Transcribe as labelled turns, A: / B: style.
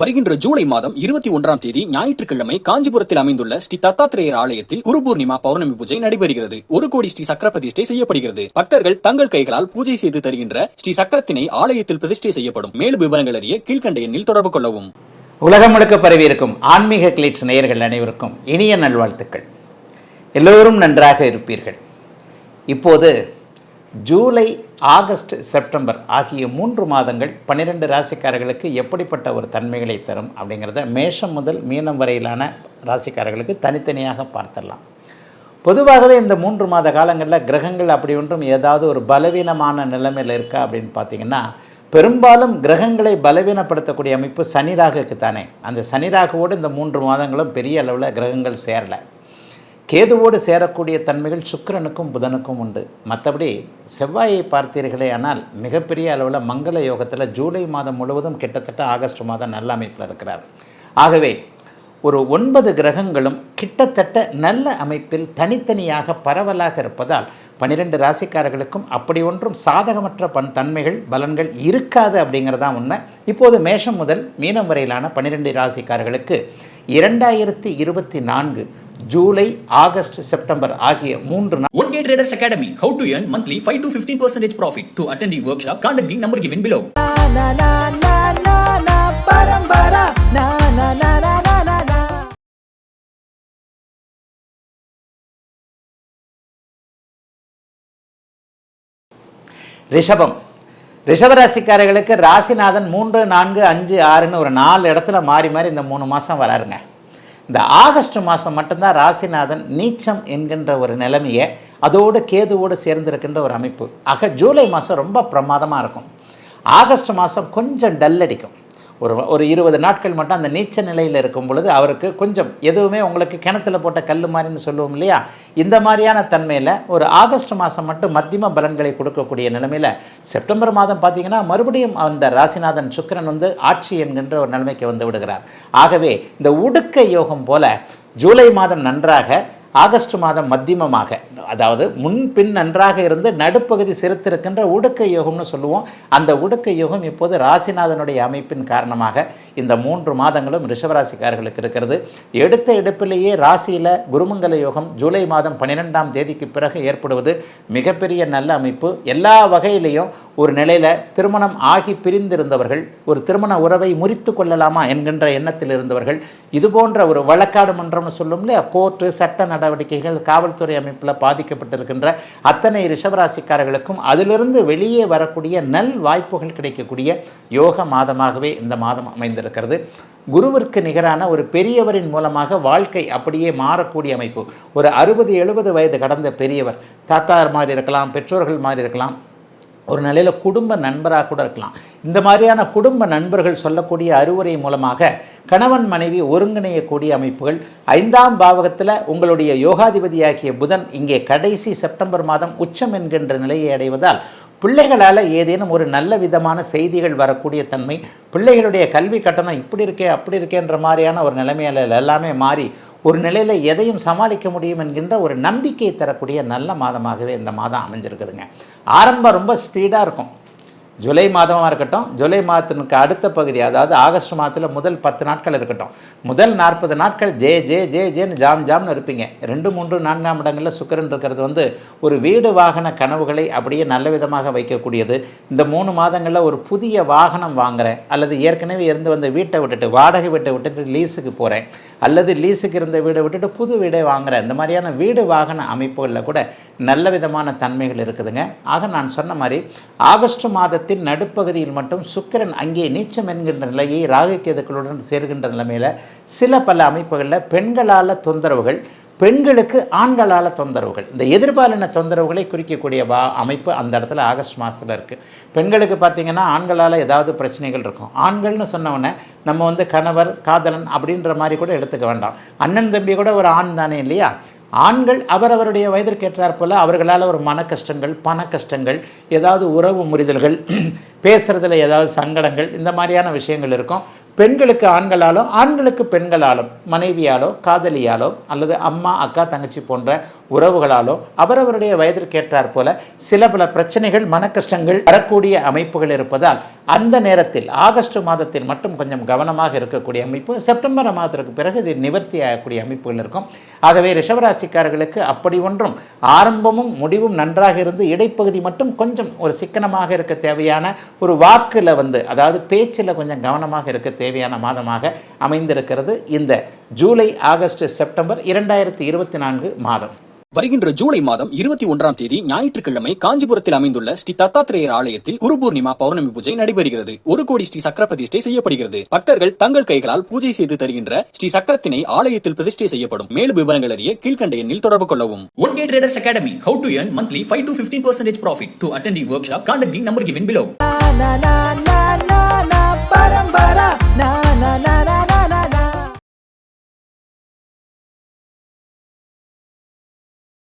A: வருகின்ற ஜூலை மாதம் இருபத்தி ஒன்றாம் தேதி ஞாயிற்றுக்கிழமை காஞ்சிபுரத்தில் அமைந்துள்ள ஸ்ரீ தத்தாத்திரேயர் ஆலயத்தில் குரு பூர்ணிமா பௌர்ணமி பூஜை நடைபெறுகிறது. ஒரு கோடி ஸ்ரீ சக்கர பிரதிஷ்டை செய்யப்படுகிறது. பக்தர்கள் தங்கள் கைகளால் பூஜை செய்து தருகின்ற ஸ்ரீ சக்கரத்தினை ஆலயத்தில் பிரதிஷ்டை செய்யப்படும். மேலும் விவரங்கள் அறிய கீழ்கண்ட எண்ணில் தொடர்பு கொள்ளவும்.
B: உலகம் முழுக்க பரவி இருக்கும் ஆன்மீக கிளிட்ஸ் நேயர்கள் அனைவருக்கும் இனிய நல்வாழ்த்துக்கள். எல்லோரும் நன்றாக இருப்பீர்கள். இப்போது ஜூலை ஆகஸ்ட் செப்டம்பர் ஆகிய மூன்று மாதங்கள் பன்னிரெண்டு ராசிக்காரர்களுக்கு எப்படிப்பட்ட ஒரு தன்மைகளை தரும் அப்படிங்கிறத மேஷம் முதல் மீனம் வரையிலான ராசிக்காரர்களுக்கு தனித்தனியாக பார்த்துடலாம். பொதுவாகவே இந்த மூன்று மாத காலங்களில் கிரகங்கள் அப்படி ஒன்றும் ஏதாவது ஒரு பலவீனமான நிலைமையில் இருக்கா அப்படின்னு பார்த்தீங்கன்னா பெரும்பாலும் கிரகங்களை பலவீனப்படுத்தக்கூடிய அமைப்பு சனிராகுக்கு தானே. அந்த சனி ராகுவோடு இந்த மூன்று மாதங்களும் பெரிய அளவில் கிரகங்கள் சேரலை. கேதுவோடு சேரக்கூடிய தன்மைகள் சுக்கரனுக்கும் புதனுக்கும் உண்டு. மற்றபடி செவ்வாயை பார்த்தீர்களே ஆனால் மிகப்பெரிய அளவில் மங்கள யோகத்தில் ஜூலை மாதம் முழுவதும் கிட்டத்தட்ட ஆகஸ்ட் மாதம் நல்ல அமைப்பில் இருக்கிறார். ஆகவே ஒரு ஒன்பது கிரகங்களும் கிட்டத்தட்ட நல்ல அமைப்பில் தனித்தனியாக பரவலாக இருப்பதால் பன்னிரெண்டு ராசிக்காரர்களுக்கும் அப்படி ஒன்றும் சாதகமற்ற பன் தன்மைகள் பலன்கள் இருக்காது அப்படிங்கிறதான் உண்மை. இப்போது மேஷம் முதல் மீனம் வரையிலான பன்னிரெண்டு ராசிக்காரர்களுக்கு இரண்டாயிரத்தி இருபத்தி நான்கு ஜூலை ஆகஸ்ட் செப்டம்பர் ஆகிய மூன்று நா-
A: One Day Traders Academy. How to earn monthly 5 to 15 percentage profit. To attend the workshop, contact the number given below.
C: na na na na na parambara na na na na na na na
B: ரிஷபம் ரிஷபராசிக்காரர்களுக்கு ராசிநாதன் மூன்று நான்கு அஞ்சு ஆறுன்னு ஒரு நாலு இடத்துல மாறி மாறி இந்த மூணு மாதம் வராருங்க இந்த ஆகஸ்ட் மாதம் மட்டும்தான் ராசிநாதன் நீச்சம் என்கின்ற ஒரு நிலைமையை அதோடு கேதுவோடு சேர்ந்திருக்கின்ற ஒரு அமைப்பு. ஆக ஜூலை மாதம் ரொம்ப பிரமாதமாக இருக்கும். ஆகஸ்ட் மாதம் கொஞ்சம் டல் அடிக்கும். ஒரு ஒரு இருபது நாட்கள் மட்டும் அந்த நீச்ச நிலையில் இருக்கும் பொழுது அவருக்கு கொஞ்சம் எதுவுமே உங்களுக்கு கிணத்துல போட்ட கல் மாதிரின்னு சொல்லுவோம் இல்லையா? இந்த மாதிரியான தன்மையில் ஒரு ஆகஸ்ட் மாதம் மட்டும் மத்தியம பலன்களை கொடுக்கக்கூடிய நிலைமையில் செப்டம்பர் மாதம் பார்த்தீங்கன்னா மறுபடியும் அந்த ராசிநாதன் சுக்கிரன் வந்து ஆட்சி என்கின்ற ஒரு நிலைமைக்கு வந்து விடுகிறார். ஆகவே இந்த உடுக்க யோகம் போல ஜூலை மாதம் நன்றாக ஆகஸ்ட் மாதம் மத்தியமமாக அதாவது முன்பின் நன்றாக இருந்து நடுப்பகுதி சிறுத்திருக்கின்ற உடுக்க யோகம்னு சொல்லுவோம். அந்த உடுக்க யோகம் இப்போது ராசிநாதனுடைய அமைப்பின் காரணமாக இந்த மூன்று மாதங்களும் ரிஷபராசிக்காரர்களுக்கு இருக்கிறது. எடுத்த எடுப்பிலேயே ராசியில் குருமங்கல யோகம் ஜூலை மாதம் பன்னிரெண்டாம் தேதிக்கு பிறகு ஏற்படுவது மிகப்பெரிய நல்ல அமைப்பு. எல்லா வகையிலையும் ஒரு நிலையில் திருமணம் ஆகி பிரிந்திருந்தவர்கள் ஒரு திருமண உறவை முறித்து கொள்ளலாமா என்கின்ற எண்ணத்தில் இருந்தவர்கள் இது போன்ற ஒரு வழக்காடு மன்றம்னு சொல்லும் இல்லையா? கோர்ட்டு சட்ட நடவடிக்கைகள் காவல்துறை அமைப்பில் பாதிக்கப்பட்டிருக்கின்ற அத்தனை ரிஷபராசிக்காரர்களுக்கும் அதிலிருந்து வெளியே வரக்கூடிய நல் வாய்ப்புகள் கிடைக்கக்கூடிய யோக மாதமாகவே இந்த மாதம் அமைந்திருக்கிறது. குருவிற்கு நிகரான ஒரு பெரியவரின் மூலமாக வாழ்க்கை அப்படியே மாறக்கூடிய அமைப்பு. ஒரு அறுபது எழுபது வயது கடந்த பெரியவர். தாத்தார் மாதிரி இருக்கலாம் பெற்றோர்கள் மாதிரி இருக்கலாம் ஒரு நிலையில் குடும்ப நண்பராக கூட இருக்கலாம். இந்த மாதிரியான குடும்ப நண்பர்கள் சொல்லக்கூடிய அறிவுரை மூலமாக கணவன் மனைவி ஒருங்கிணையக்கூடிய அமைப்புகள். ஐந்தாம் பாவகத்தில் உங்களுடைய யோகாதிபதியாகிய புதன் இங்கே கடைசி செப்டம்பர் மாதம் உச்சம் என்கின்ற நிலையை அடைவதால் பிள்ளைகளால் ஏதேனும் ஒரு நல்ல விதமான செய்திகள் வரக்கூடிய தன்மை பிள்ளைகளுடைய கல்வி கட்டணம் இப்படி இருக்கே அப்படி இருக்கேன்ற மாதிரியான ஒரு நிலைமையில எல்லாமே மாறி ஒரு நிலையில் எதையும் சமாளிக்க முடியும் என்கின்ற ஒரு நம்பிக்கை தரக்கூடிய நல்ல மாதமாகவே இந்த மாதம் அமைஞ்சிருக்குதுங்க. ஆரம்பம் ரொம்ப ஸ்பீடாக இருக்கும். ஜூலை மாதமாக இருக்கட்டும் ஜூலை மாதத்தினுக்கு அடுத்த பகுதி அதாவது ஆகஸ்ட் மாதத்தில் முதல் பத்து நாட்கள் இருக்கட்டும். முதல் நாற்பது நாட்கள் ஜே ஜே ஜே ஜேன்னு ஜாம் ஜாம்னு இருப்பீங்க. ரெண்டு மூன்று நான்காம் இடங்களில் சுக்கரன் இருக்கிறது வந்து ஒரு வீடு வாகன கனவுகளை அப்படியே நல்ல விதமாக வைக்கக்கூடியது. இந்த மூணு மாதங்களில் ஒரு புதிய வாகனம் வாங்குறேன். அல்லது ஏற்கனவே இருந்து வந்த வீட்டை விட்டுட்டு வாடகை வீட்டை விட்டுட்டு லீஸுக்கு போகிறேன் அல்லது லீஸுக்கு இருந்த வீடை விட்டுட்டு புது வீடை வாங்குறேன். இந்த மாதிரியான வீடு வாகன அமைப்புகளில் கூட நல்ல விதமான தன்மைகள் இருக்குதுங்க. ஆக நான் சொன்ன மாதிரி ஆகஸ்ட் வாரத்தின் நடுப்பகுதியில் மட்டும் சுக்கிரன் அங்கே நீச்சம் என்கின்ற நிலையை ராகக்கேதுக்களுடன் சேர்கின்ற நிலைமையில் சில பல அமைப்புகளில் பெண்களால் தொந்தரவுகள் பெண்களுக்கு ஆண்களால் தொந்தரவுகள். இந்த எதிர்பாலின தொந்தரவுகளை குறிக்கக்கூடிய வா அமைப்பு அந்த இடத்துல ஆகஸ்ட் மாதத்தில் இருக்குது பெண்களுக்கு பார்த்தீங்கன்னா ஆண்களால் ஏதாவது பிரச்சனைகள் இருக்கும். ஆண்கள்னு சொன்னவொடனே நம்ம வந்து கணவர் காதலன் அப்படின்ற மாதிரி கூட எடுத்துக்க வேண்டாம். அண்ணன் தம்பி கூட ஒரு ஆண் தானே இல்லையா? ஆண்கள் அவரவருடைய வயதிற்கேற்றார் போல் அவர்களால் ஒரு மன கஷ்டங்கள் பண கஷ்டங்கள் ஏதாவது உறவு முறிதல்கள் பேசுகிறதுல ஏதாவது சங்கடங்கள் இந்த மாதிரியான விஷயங்கள் இருக்கும். பெண்களுக்கு ஆண்களாலோ ஆண்களுக்கு பெண்களாலும் மனைவியாலோ காதலியாலோ அல்லது அம்மா அக்கா தங்கச்சி போன்ற உறவுகளாலோ அவரவருடைய வயதிற்கேற்றாற் போல சில பல பிரச்சனைகள் மன கஷ்டங்கள் வரக்கூடிய அமைப்புகள் இருப்பதால் அந்த நேரத்தில் ஆகஸ்ட் மாதத்தில் மட்டும் கொஞ்சம் கவனமாக இருக்கக்கூடிய அமைப்பு செப்டம்பர் மாதத்திற்கு பிறகு இது நிவர்த்தி ஆகக்கூடிய அமைப்புகள் இருக்கும். ஆகவே ரிஷவராசிக்காரர்களுக்கு அப்படி ஒன்றும் ஆரம்பமும் முடிவும் நன்றாக இருந்து இடைப்பகுதி மட்டும் கொஞ்சம் ஒரு சிக்கனமாக இருக்க தேவையான ஒரு வாக்கில் வந்து அதாவது பேச்சில் கொஞ்சம் கவனமாக இருக்க தேவையான மாதமாக அமைந்திருக்கிறது இந்த ஜூலை ஆகஸ்ட் செப்டம்பர் இரண்டாயிரத்தி இருபத்தி நான்கு மாதம்.
A: வருகின்ற ஜூலை மாதம் இருபத்தி ஒன்றாம் தேதி ஞாயிற்றுக்கிழமை காஞ்சிபுரத்தில் அமைந்துள்ள ஸ்ரீ தத்தாத்திரேயர் ஆலயத்தில் குரு பூர்ணிமா பௌர்ணமி பூஜை நடைபெறுகிறது. ஒரு கோடி ஸ்ரீ சக்கர பிரதிஷ்டை செய்யப்படுகிறது. பக்தர்கள் தங்கள் கைகளால் பூஜை செய்து தருகின்ற ஸ்ரீ சக்கரத்தினை ஆலயத்தில் பிரதிஷ்டை செய்யப்படும். மேலும் விவரங்கள் அறிய கீழ்கண்ட எண்ணில் தொடர்பு கொள்ளவும். One day traders academy how to earn monthly 5 to 15 percentage profit to attend the workshop. Contact the number given below.
C: Na na na na na parambara na na na